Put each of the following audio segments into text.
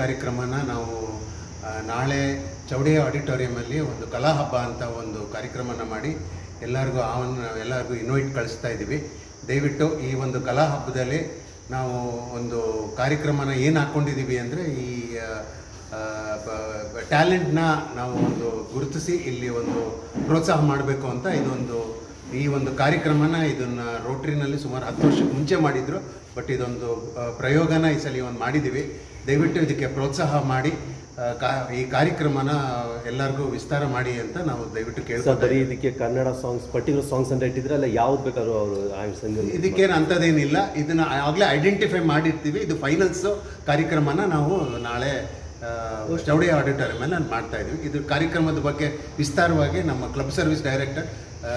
ಕಾರ್ಯಕ್ರಮನ ನಾವು ನಾಳೆ ಚೌಡಿಯ ಆಡಿಟೋರಿಯಮಲ್ಲಿ ಒಂದು ಕಲಾ ಹಬ್ಬ ಅಂತ ಒಂದು ಕಾರ್ಯಕ್ರಮನ ಮಾಡಿ ಎಲ್ಲರಿಗೂ ಆಹ್ವಾನ, ಎಲ್ಲರಿಗೂ ಇನ್ವೈಟ್ ಕಳಿಸ್ತಾ ಇದ್ದೀವಿ. ದಯವಿಟ್ಟು ಈ ಒಂದು ಕಲಾ ಹಬ್ಬದಲ್ಲಿ ನಾವು ಒಂದು ಕಾರ್ಯಕ್ರಮನ ಏನು ಹಾಕ್ಕೊಂಡಿದ್ದೀವಿ ಅಂದರೆ ಈ ಟ್ಯಾಲೆಂಟ್ನ ನಾವು ಒಂದು ಗುರುತಿಸಿ ಇಲ್ಲಿ ಒಂದು ಪ್ರೋತ್ಸಾಹ ಮಾಡಬೇಕು ಅಂತ ಇದೊಂದು, ಈ ಒಂದು ಕಾರ್ಯಕ್ರಮನ ಇದನ್ನು ರೋಟ್ರಿನಲ್ಲಿ ಸುಮಾರು ಹತ್ತು ವರ್ಷಕ್ಕೆ ಮುಂಚೆ ಮಾಡಿದರು. ಬಟ್ ಇದೊಂದು ಪ್ರಯೋಗನ ಈ ಸಲ ಒಂದು ಮಾಡಿದ್ದೀವಿ. ದಯವಿಟ್ಟು ಇದಕ್ಕೆ ಪ್ರೋತ್ಸಾಹ ಮಾಡಿ ಕಾ ಈ ಕಾರ್ಯಕ್ರಮನ ಎಲ್ಲರಿಗೂ ವಿಸ್ತಾರ ಮಾಡಿ ಅಂತ ನಾವು ದಯವಿಟ್ಟು ಕೇಳ್ತಾ ಬರೀ ಇದಕ್ಕೆ ಕನ್ನಡ ಸಾಂಗ್ಸ್ ಪರ್ಟಿಕ್ಯುಲರ್ ಸಾಂಗ್ಸ್ ಅಂತ ಇಟ್ಟಿದ್ರೆ ಅಲ್ಲ ಯಾವ್ದು ಬೇಕಾದ್ರೂ ಅವರು ಇದಕ್ಕೇನು ಅಂಥದ್ದೇನಿಲ್ಲ. ಇದನ್ನು ಆಗಲೇ ಐಡೆಂಟಿಫೈ ಮಾಡಿರ್ತೀವಿ. ಇದು ಫೈನಲ್ಸ್ ಕಾರ್ಯಕ್ರಮನ ನಾವು ನಾಳೆ ಚೌಡಿ ಚೌಡಿ ಮೇಲೆ ನಾನು ಮಾಡ್ತಾ ಇದ್ದೀವಿ ಇದು ಕಾರ್ಯಕ್ರಮದ ಬಗ್ಗೆ ವಿಸ್ತಾರವಾಗಿ ನಮ್ಮ ಕ್ಲಬ್ ಸರ್ವಿಸ್ ಡೈರೆಕ್ಟರ್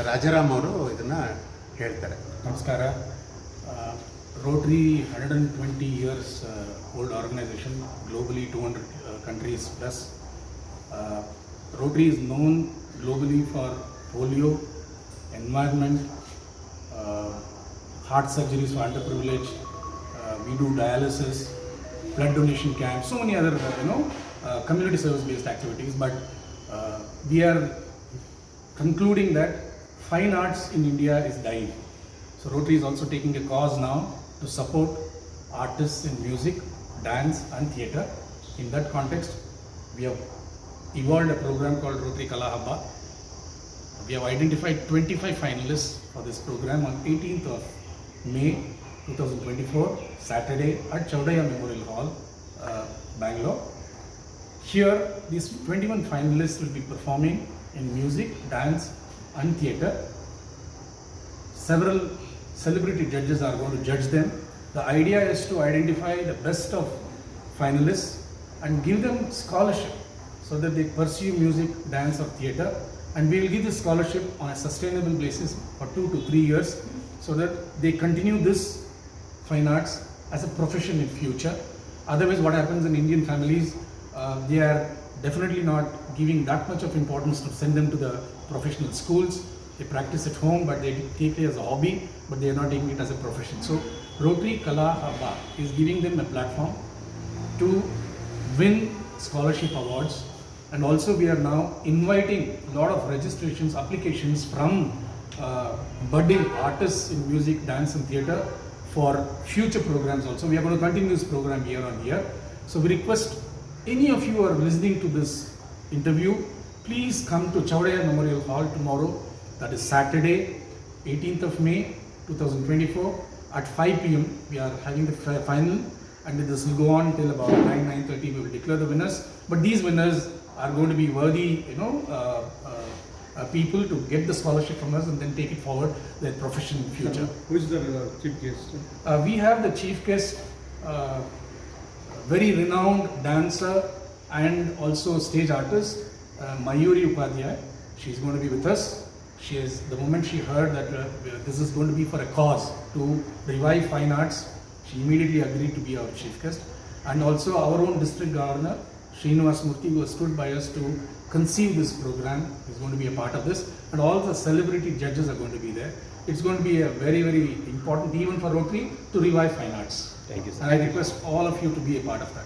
ರಾಜಾರಾಮ್ ಅವರು ಇದನ್ನು ಹೇಳ್ತಾರೆ. ನಮಸ್ಕಾರ. Rotary, 120 years uh, old organization, globally 200 uh, countries plus. Uh, Rotary is known globally for polio, environment, uh, heart surgeries for underprivileged. Uh, we do dialysis, blood donation camps, so many other you know uh, community service-based activities. But uh, we are concluding that fine arts in India is dying. So Rotary is also taking a cause now to support artists in music, dance, and theatre. In that context, we have evolved a program called Rotary Kala Habba. We have identified 25 finalists for this program on 18th of May 2024, Saturday at Chaudaya Memorial Hall, uh, Bangalore. Here, these 21 finalists will be performing in music, dance, and theatre. Several celebrity judges are going to judge them. The idea is to identify the best of finalists and give them scholarship so that they pursue music, dance, or theatre. And we will give this scholarship on a sustainable basis for two to three years so that they continue this fine arts as a profession in future. Otherwise, what happens in Indian families, uh, they are definitely not giving that much of importance to send them to the professional schools. They practice at home, but they take it as a hobby, but they are not taking it as a profession. So, Rotary Kala Haba is giving them a platform to win scholarship awards. And also we are now inviting a lot of registrations applications from uh, budding artists in music dance and theatre for future programs also. We are going to continue this program year on year. So we request any of you who are listening to this interview please come to chaudaya memorial hall tomorrow that is saturday 18th of may 2024 at 5 pm we are having the final. And this will go on till about 9 9.30 we will declare the winners. But these winners are going to be worthy you know uh, uh, uh, people to get the scholarship from us and then take it forward their profession in future. Who is the uh, chief guest? uh, we have the chief guest uh, very renowned dancer and also stage artist uh, mayuri upadhyay. She is going to be with us she is the moment she heard that uh, this is going to be for a cause to revive fine arts she immediately agreed to be our chief guest. And also our own district governor Srinivas Murthy who stood by us to conceive this program is going to be a part of this. And all the celebrity judges are going to be there. It's going to be a very very important even for Rotary to revive fine arts. Thank you sir. and I request all of you to be a part of that.